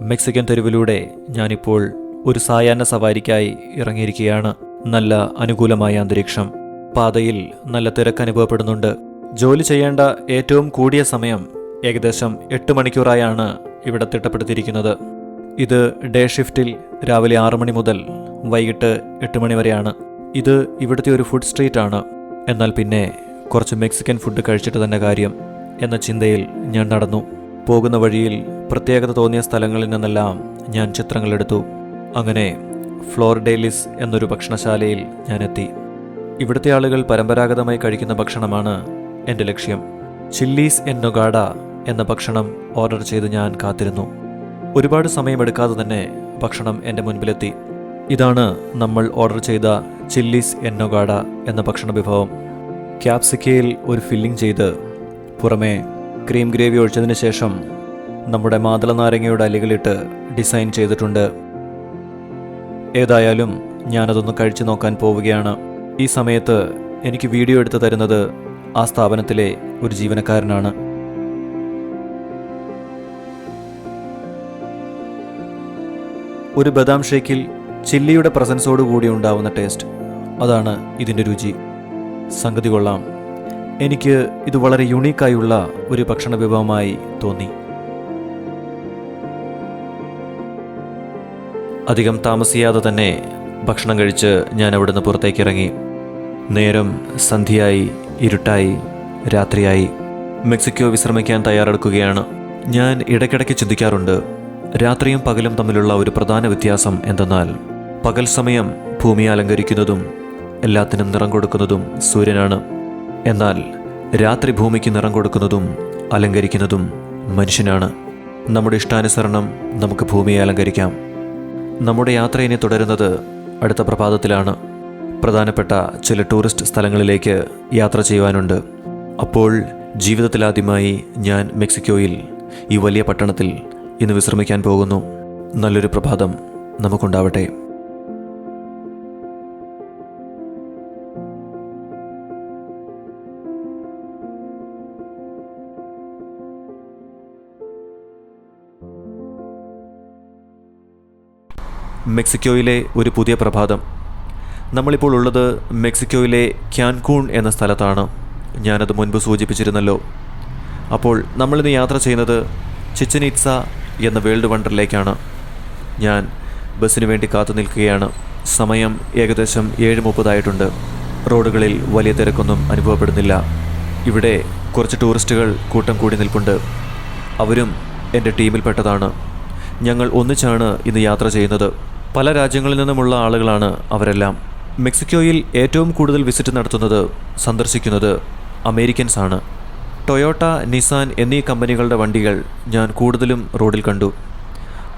Mexican തെരുവിലൂടെ ഞാനിപ്പോൾ ഒരു സായാഹ്ന സവാരിക്കായി ഇറങ്ങിയിരിക്കുകയാണ്. നല്ല അനുകൂലമായ അന്തരീക്ഷം. പാതയിൽ നല്ല തിരക്ക് അനുഭവപ്പെടുന്നുണ്ട്. ജോലി ചെയ്യേണ്ട ഏറ്റവും കൂടിയ സമയം ഏകദേശം എട്ട് മണിക്കൂറായാണ് ഇവിടെ തിട്ടപ്പെടുത്തിയിരിക്കുന്നത്. ഇത് ഡേ ഷിഫ്റ്റിൽ രാവിലെ ആറു മണി മുതൽ വൈകിട്ട് എട്ട് മണി വരെയാണ്. ഇത് ഇവിടുത്തെ ഒരു ഫുഡ് സ്ട്രീറ്റ് ആണ് എന്നാൽ പിന്നെ കുറച്ച് മെക്സിക്കൻ ഫുഡ് കഴിച്ചിട്ട് തന്നെ കാര്യം എന്ന ചിന്തയിൽ ഞാൻ നടന്നു. പോകുന്ന വഴിയിൽ പ്രത്യേകത തോന്നിയ സ്ഥലങ്ങളിൽ നിന്നെല്ലാം ഞാൻ ചിത്രങ്ങളെടുത്തു അങ്ങനെ ഫ്ലോർഡേലിസ് എന്നൊരു ഭക്ഷണശാലയിൽ ഞാൻ എത്തി. ഇവിടുത്തെ ആളുകൾ പരമ്പരാഗതമായി കഴിക്കുന്ന ഭക്ഷണമാണ് എന്റെ ലക്ഷ്യം. ചില്ലീസ് എൻ നൊഗാഡ എന്ന ഭക്ഷണം ഓർഡർ ചെയ്ത് ഞാൻ കാത്തിരുന്നു. ഒരുപാട് സമയമെടുക്കാതെ തന്നെ ഭക്ഷണം എന്റെ മുൻപിലെത്തി. ഇതാണ് നമ്മൾ ഓർഡർ ചെയ്ത ചില്ലീസ് എൻ നൊഗാഡ എന്ന ഭക്ഷണ വിഭവം. ക്യാപ്സിക്കയിൽ ഒരു ഫില്ലിംഗ് ചെയ്ത് പുറമേ ക്രീം ഗ്രേവി ഒഴിച്ചതിന് ശേഷം നമ്മുടെ മാതള നാരങ്ങയുടെ അലികളിട്ട് ഡിസൈൻ ചെയ്തിട്ടുണ്ട്. ഏതായാലും ഞാനതൊന്ന് കഴിച്ചു നോക്കാൻ പോവുകയാണ്. ഈ സമയത്ത് എനിക്ക് വീഡിയോ എടുത്ത് തരുന്നത് ആ സ്ഥാപനത്തിലെ ഒരു ജീവനക്കാരനാണ്. ഒരു ബദാം ഷേക്കിൽ ചില്ലിയുടെ പ്രസൻസോട് കൂടി ഉണ്ടാവുന്ന ടേസ്റ്റ്. അതാണ് ഇതിന്റെ രുചി. സംഗതി കൊള്ളാം. എനിക്ക് ഇത് വളരെ യുണീക്കായുള്ള ഒരു ഭക്ഷണ വിഭവമായി തോന്നി. അധികം താമസിയാതെ തന്നെ ഭക്ഷണം കഴിച്ച് ഞാൻ അവിടുന്ന് പുറത്തേക്ക് ഇറങ്ങി നേരം സന്ധ്യയായി ഇരുട്ടായി രാത്രിയായി. മെക്സിക്കോ വിശ്രമിക്കാൻ തയ്യാറെടുക്കുകയാണ്. ഞാൻ ഇടയ്ക്കിടയ്ക്ക് ചിന്തിക്കാറുണ്ട് രാത്രിയും പകലും തമ്മിലുള്ള ഒരു പ്രധാന വ്യത്യാസം എന്തെന്നാൽ പകൽ സമയം ഭൂമി അലങ്കരിക്കുന്നതും എല്ലാത്തിനും നിറം കൊടുക്കുന്നതും സൂര്യനാണ്. എന്നാൽ രാത്രി ഭൂമിക്ക് നിറം കൊടുക്കുന്നതും അലങ്കരിക്കുന്നതും മനുഷ്യനാണ്. നമ്മുടെ ഇഷ്ടാനുസരണം നമുക്ക് ഭൂമിയെ അലങ്കരിക്കാം. നമ്മുടെ യാത്ര ഇനി തുടരുന്നത് അടുത്ത പ്രഭാതത്തിലാണ്. പ്രധാനപ്പെട്ട ചില ടൂറിസ്റ്റ് സ്ഥലങ്ങളിലേക്ക് യാത്ര ചെയ്യുവാനുണ്ട്. അപ്പോൾ ജീവിതത്തിലാദ്യമായി ഞാൻ മെക്സിക്കോയിൽ ഈ വലിയ പട്ടണത്തിൽ ഇന്ന് വിശ്രമിക്കാൻ പോകുന്നു. നല്ലൊരു പ്രഭാതം നമുക്കുണ്ടാവട്ടെ. മെക്സിക്കോയിലെ ഒരു പുതിയ പ്രഭാതം. നമ്മളിപ്പോൾ ഉള്ളത് മെക്സിക്കോയിലെ ക്യാൻകൂൺ എന്ന സ്ഥലത്താണ്. ഞാനത് മുൻപ് സൂചിപ്പിച്ചിരുന്നല്ലോ. അപ്പോൾ നമ്മളിന്ന് യാത്ര ചെയ്യുന്നത് ചിച്ചനിറ്റ്സ എന്ന വേൾഡ് വണ്ടറിലേക്കാണ്. ഞാൻ ബസ്സിന് വേണ്ടി കാത്തു നിൽക്കുകയാണ്. സമയം ഏകദേശം ഏഴ് മുപ്പതായിട്ടുണ്ട് റോഡുകളിൽ വലിയ തിരക്കൊന്നും അനുഭവപ്പെടുന്നില്ല. ഇവിടെ കുറച്ച് ടൂറിസ്റ്റുകൾ കൂട്ടം കൂടി നിൽപ്പുണ്ട്. അവരും എന്റെ ടീമിൽപ്പെട്ടതാണ്. ഞങ്ങൾ ഒന്നിച്ചാണ് ഇന്ന് യാത്ര ചെയ്യുന്നത്. പല രാജ്യങ്ങളിൽ നിന്നുമുള്ള ആളുകളാണ് അവരെല്ലാം. മെക്സിക്കോയിൽ ഏറ്റവും കൂടുതൽ വിസിറ്റ് നടത്തുന്നത് സന്ദർശിക്കുന്നത് അമേരിക്കൻസ് ആണ് ടൊയോട്ട നിസാൻ എന്നീ കമ്പനികളുടെ വണ്ടികൾ ഞാൻ കൂടുതലും റോഡിൽ കണ്ടു.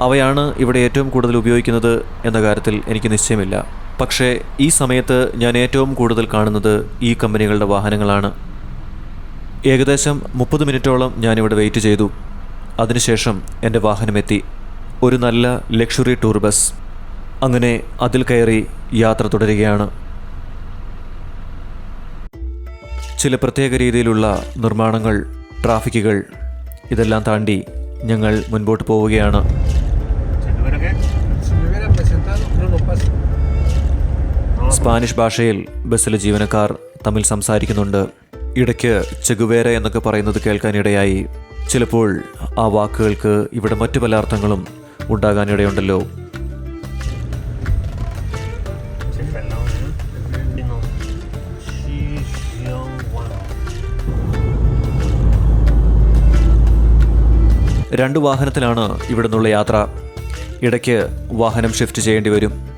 അവയാണ് ഇവിടെ ഏറ്റവും കൂടുതൽ ഉപയോഗിക്കുന്നത് എന്ന കാര്യത്തിൽ എനിക്ക് നിശ്ചയമില്ല. പക്ഷേ ഈ സമയത്ത് ഞാൻ ഏറ്റവും കൂടുതൽ കാണുന്നത് ഈ കമ്പനികളുടെ വാഹനങ്ങളാണ്. ഏകദേശം മുപ്പത് മിനിറ്റോളം ഞാനിവിടെ വെയിറ്റ് ചെയ്തു. അതിനുശേഷം എന്റെ വാഹനമെത്തി. ഒരു നല്ല ലക്ഷറി ടൂർ ബസ്. അങ്ങനെ അതിൽ കയറി യാത്ര തുടരുകയാണ്. ചില പ്രത്യേക രീതിയിലുള്ള നിർമ്മാണങ്ങൾ ട്രാഫിക്കുകൾ ഇതെല്ലാം താണ്ടി ഞങ്ങൾ മുൻപോട്ട് പോവുകയാണ്. സ്പാനിഷ് ഭാഷയിൽ ബസ്സിലെ ജീവനക്കാർ തമ്മിൽ സംസാരിക്കുന്നുണ്ട്. ഇടയ്ക്ക് ചെഗുവേര എന്നൊക്കെ പറയുന്നത് കേൾക്കാനിടയായി. ചിലപ്പോൾ ആ വാക്കുകൾക്ക് ഇവിടെ മറ്റു പല അർത്ഥങ്ങളും ഉണ്ടാകാനിടയുണ്ടല്ലോ. രണ്ട് വാഹനത്തിലാണ് ഇവിടെ നിന്നുള്ള യാത്ര. ഇടയ്ക്ക് വാഹനം ഷിഫ്റ്റ് ചെയ്യേണ്ടി വരും.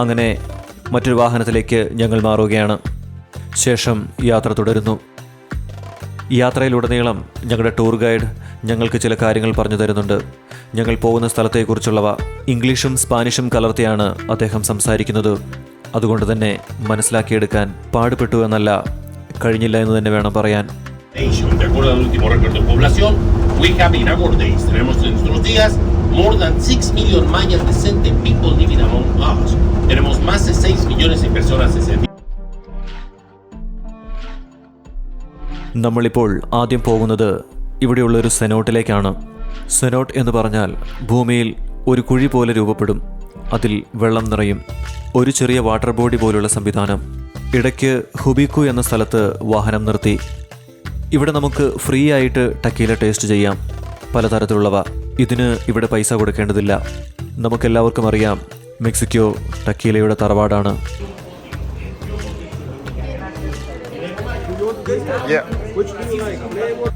അങ്ങനെ മറ്റൊരു വാഹനത്തിലേക്ക് ഞങ്ങൾ മാറുകയാണ്. ശേഷം യാത്ര തുടരുന്നു. യാത്രയിലുടനീളം ഞങ്ങളുടെ ടൂർ ഗൈഡ് ഞങ്ങൾക്ക് ചില കാര്യങ്ങൾ പറഞ്ഞു തരുന്നുണ്ട്. ഞങ്ങൾ പോകുന്ന സ്ഥലത്തെക്കുറിച്ചുള്ളവ ഇംഗ്ലീഷും സ്പാനിഷും കലർത്തിയാണ് അദ്ദേഹം സംസാരിക്കുന്നത്. അതുകൊണ്ട് തന്നെ മനസ്സിലാക്കിയെടുക്കാൻ പാടുപെട്ടു എന്നല്ല കഴിഞ്ഞില്ല എന്ന് തന്നെ വേണം പറയാൻ. We have in our days, tenemos en nuestros días more than 6 million mayas decente people living among us. Tenemos más de 6 millones de personas decentes. നമ്മളിപ്പോൾ ആദ്യം പോകുന്നത് ഇവിടെയുള്ള ഒരു സെനോട്ടിലേക്കാണ് സെനോട്ട് എന്ന് പറഞ്ഞാൽ ഭൂമിയിൽ ഒരു കുഴി പോലെ രൂപപ്പെടും അതിൽ വെള്ളം നിറയും ഒരു ചെറിയ വാട്ടർ ബോഡി പോലുള്ള സംവിധാനം ഇടയ്ക്ക് ഹുബിക്കു എന്ന സ്ഥലത്ത് വാഹനം നിർത്തി ഇവിടെ നമുക്ക് ഫ്രീ ആയിട്ട് ടക്കീല ടേസ്റ്റ് ചെയ്യാം. പലതരത്തിലുള്ളവ. ഇതിന് ഇവിടെ പൈസ കൊടുക്കേണ്ടതില്ല. നമുക്കെല്ലാവർക്കും അറിയാം മെക്സിക്കോ ടക്കീലയുടെ തറവാടാണ്.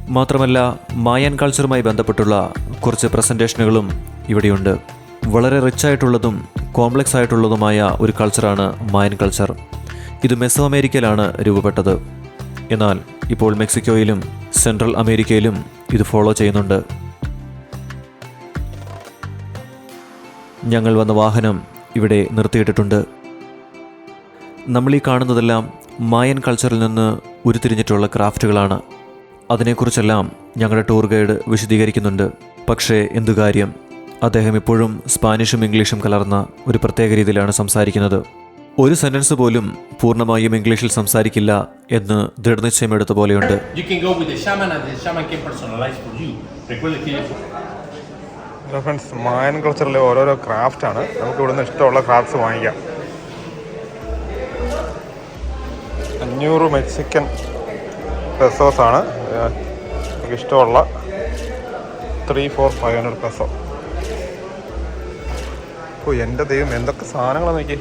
മാത്രമല്ല മായൻ കൾച്ചറുമായി ബന്ധപ്പെട്ടുള്ള കുറച്ച് പ്രസന്റേഷനുകളും ഇവിടെയുണ്ട്. വളരെ റിച്ച് ആയിട്ടുള്ളതും കോംപ്ലക്സ് ആയിട്ടുള്ളതുമായ ഒരു കൾച്ചറാണ് മായൻ കൾച്ചർ ഇത് മെസോ അമേരിക്കയിലാണ് രൂപപ്പെട്ടത്. എന്നാൽ ഇപ്പോൾ മെക്സിക്കോയിലും സെൻട്രൽ അമേരിക്കയിലും ഇത് ഫോളോ ചെയ്യുന്നുണ്ട്. ഞങ്ങൾ വന്ന വാഹനം ഇവിടെ നിർത്തിയിട്ടിട്ടുണ്ട്. നമ്മൾ ഈ കാണുന്നതെല്ലാം മായൻ കൾച്ചറിൽ നിന്ന് ഉരുത്തിരിഞ്ഞിട്ടുള്ള ക്രാഫ്റ്റുകളാണ്. അതിനെക്കുറിച്ചെല്ലാം ഞങ്ങളുടെ ടൂർ ഗൈഡ് വിശദീകരിക്കുന്നുണ്ട്. പക്ഷേ എന്തു കാര്യം? അദ്ദേഹം ഇപ്പോഴും സ്പാനിഷും ഇംഗ്ലീഷും കലർന്ന ഒരു പ്രത്യേക രീതിയിലാണ് സംസാരിക്കുന്നത്. ഒരു സെന്റൻസ് പോലും പൂർണമായും ഇംഗ്ലീഷിൽ സംസാരിക്കില്ല എന്ന് ദൃഢനിശ്ചയമെടുത്ത പോലെയുണ്ട്. ഫ്രണ്ട്സ് മായൻ കൾച്ചറിലെ ഓരോരോ ക്രാഫ്റ്റ് ആണ്. നമുക്ക് ഇവിടുന്ന് ഇഷ്ടമുള്ള ക്രാഫ്റ്റ്സ് വാങ്ങിക്കാം. അഞ്ഞൂറ് മെക്സിക്കൻ പെസോസ് ആണ്. നമുക്ക് ഇഷ്ടമുള്ള three four five hundred peso ഓ എന്റെ ദൈവം എന്തൊക്കെ സാധനങ്ങളാണ് നോക്കി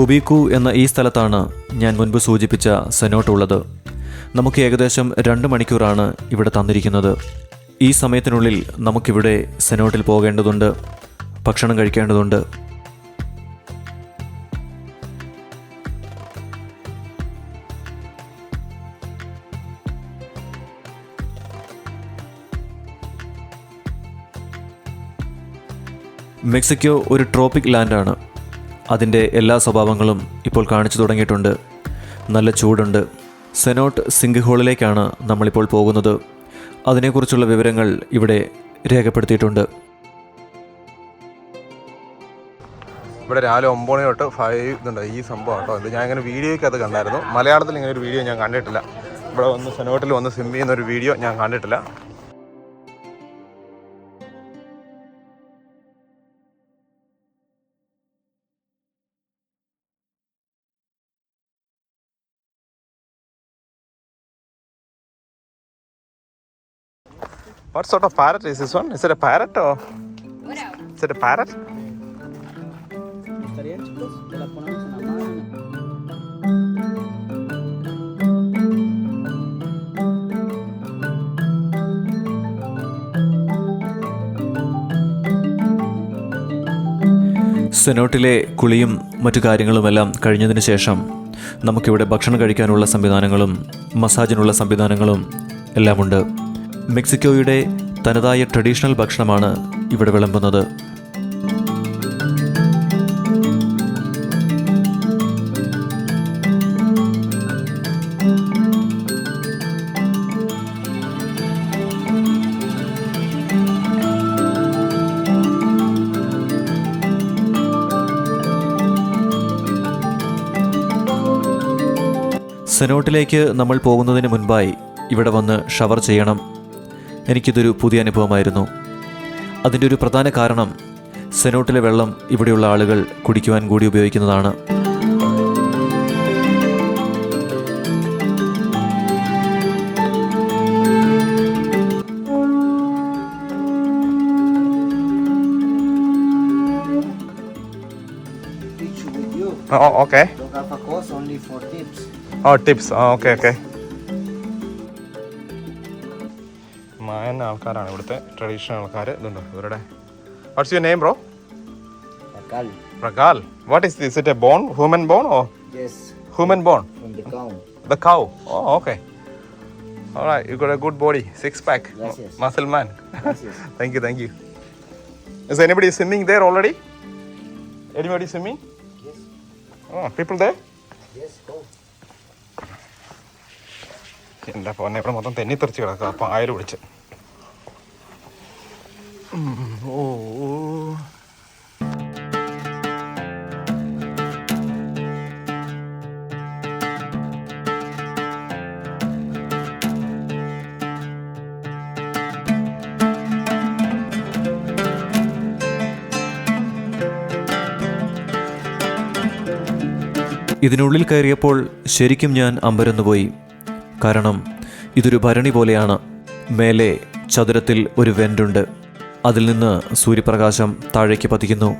ഹുബിക്കു എന്ന ഈ സ്ഥലത്താണ് ഞാൻ മുൻപ് സൂചിപ്പിച്ച സെനോട്ട് ഉള്ളത്. നമുക്ക് ഏകദേശം രണ്ട് മണിക്കൂറാണ് ഇവിടെ തന്നിരിക്കുന്നത്. ഈ സമയത്തിനുള്ളിൽ നമുക്കിവിടെ സെനോട്ടിൽ പോകേണ്ടതുണ്ട് ഭക്ഷണം കഴിക്കേണ്ടതുണ്ട്. മെക്സിക്കോ ഒരു ട്രോപ്പിക് ലാൻഡാണ്. അതിന്റെ എല്ലാ സ്വഭാവങ്ങളും ഇപ്പോൾ കാണിച്ചു തുടങ്ങിയിട്ടുണ്ട്. നല്ല ചൂടുണ്ട്. സെനോട്ട് സിങ്ക് ഹോളിലേക്കാണ് നമ്മളിപ്പോൾ പോകുന്നത്. അതിനെക്കുറിച്ചുള്ള വിവരങ്ങൾ ഇവിടെ രേഖപ്പെടുത്തിയിട്ടുണ്ട്. ഇവിടെ രാവിലെ ഒമ്പത് തൊട്ട് ഫൈവ് ഇതുണ്ട്. ഈ സംഭവം കേട്ടോ ഇത്. ഞാൻ ഇങ്ങനെ വീഡിയോയ്ക്ക് അത് കണ്ടായിരുന്നു. മലയാളത്തിൽ ഇങ്ങനെ ഒരു വീഡിയോ ഞാൻ കണ്ടിട്ടില്ല. ഇവിടെ വന്ന് സെനോട്ടിൽ വന്ന് സിം ചെയ്യുന്ന ഒരു വീഡിയോ ഞാൻ കണ്ടിട്ടില്ല. What sort of parrot is this one? Is it a parrot or? Is it a parrot? സെനോട്ടിലെ കുളിയും മറ്റു കാര്യങ്ങളുമെല്ലാം കഴിഞ്ഞതിന് ശേഷം നമുക്കിവിടെ ഭക്ഷണം കഴിക്കാനുള്ള സംവിധാനങ്ങളും മസാജിനുള്ള സംവിധാനങ്ങളും എല്ലാമുണ്ട് ഉണ്ട് മെക്സിക്കോയുടെ തനതായ ട്രഡീഷണൽ ഭക്ഷണമാണ് ഇവിടെ വിളമ്പുന്നത്. സെനോട്ടിലേക്ക് നമ്മൾ പോകുന്നതിന് മുൻപായി ഇവിടെ വന്ന് ഷവർ ചെയ്യണം. എനിക്കിതൊരു പുതിയ അനുഭവമായിരുന്നു അതിന്റെ ഒരു പ്രധാന കാരണം സെനോട്ടിലെ വെള്ളം ഇവിടെയുള്ള ആളുകൾ കുടിക്കുവാൻ കൂടി ഉപയോഗിക്കുന്നതാണ് Oh, okay. Don't have a only for tips. ഓ ടിപ്സ് ആ ഓക്കെ ഓക്കെ ആൾക്കാരാണ് ഇവിടുത്തെ ട്രഡീഷണൽ ആൾക്കാർ. ഇതുണ്ട് ഇവരുടെ? What's your name bro പ്രകാൽ. What is this it a bone human bone oh human bone the cow oh okay you got a good body six pack muscle man thank you thank you is anybody swimming there already anybody swimming oh people there എന്റെ പോന്നെ? ഇവിടെ മൊത്തം തെന്നി തെറിച്ച് കിടക്കുക അപ്പം ആയിരം വിളിച്ച് ഇതിനുള്ളിൽ കയറിയപ്പോൾ ശരിക്കും ഞാൻ അമ്പരന്നുപോയി. കാരണം ഇതൊരു ഭരണി പോലെയാണ്. മേലെ ചതുരത്തിൽ ഒരു വെന്റുണ്ട്. അതിൽ നിന്ന് സൂര്യപ്രകാശം താഴേക്ക് പതിക്കുന്നു.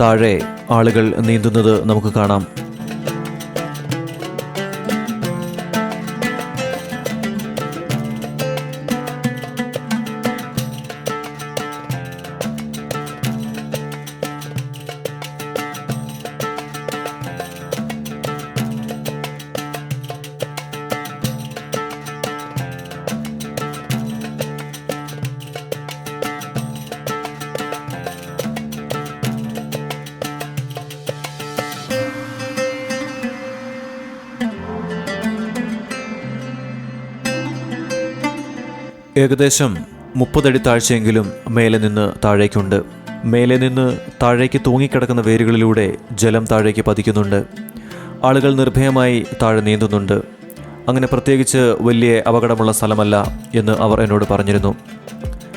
താഴെ ആളുകൾ നീന്തുന്നത് നമുക്ക് കാണാം. ഏകദേശം മുപ്പതടി താഴ്ചയെങ്കിലും മേലെ നിന്ന് താഴേക്കുണ്ട്. മേലെ നിന്ന് താഴേക്ക് തൂങ്ങിക്കിടക്കുന്ന വേരുകളിലൂടെ ജലം താഴേക്ക് പതിക്കുന്നുണ്ട്. ആളുകൾ നിർഭയമായി താഴെ നീന്തുന്നുണ്ട്. അങ്ങനെ പ്രത്യേകിച്ച് വലിയ അപകടമുള്ള സ്ഥലമല്ല എന്ന് അവർ എന്നോട് പറഞ്ഞിരുന്നു.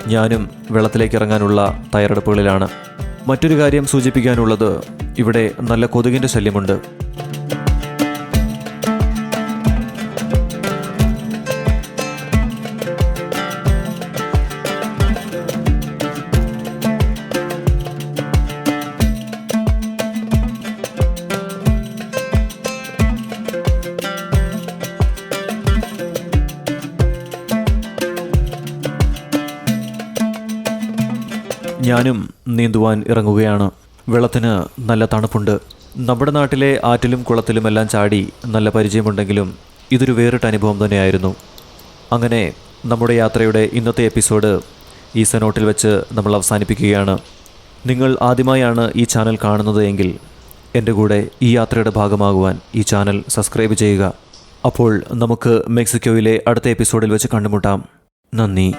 ഞാനും വെള്ളത്തിലേക്ക് ഇറങ്ങാനുള്ള തയ്യാറെടുപ്പുകളിലാണ്. മറ്റൊരു കാര്യം സൂചിപ്പിക്കാനുള്ളത് ഇവിടെ നല്ല കൊതുകിന്റെ ശല്യമുണ്ട്. ഞാനും നീന്തുവാൻ ഇറങ്ങുകയാണ്. വെള്ളത്തിന് നല്ല തണുപ്പുണ്ട്. നമ്മുടെ നാട്ടിലെ ആറ്റിലും കുളത്തിലുമെല്ലാം ചാടി നല്ല പരിചയമുണ്ടെങ്കിലും ഇതൊരു വേറിട്ട അനുഭവം തന്നെയായിരുന്നു. അങ്ങനെ നമ്മുടെ യാത്രയുടെ ഇന്നത്തെ എപ്പിസോഡ് ഈ സനോട്ടിൽ വെച്ച് നമ്മൾ അവസാനിപ്പിക്കുകയാണ്. നിങ്ങൾ ആദ്യമായാണ് ഈ ചാനൽ കാണുന്നത് എങ്കിൽ എന്റെ കൂടെ ഈ യാത്രയുടെ ഭാഗമാകുവാൻ ഈ ചാനൽ സബ്സ്ക്രൈബ് ചെയ്യുക. അപ്പോൾ നമുക്ക് മെക്സിക്കോയിലെ അടുത്ത എപ്പിസോഡിൽ വെച്ച് കണ്ടുമുട്ടാം. നന്ദി.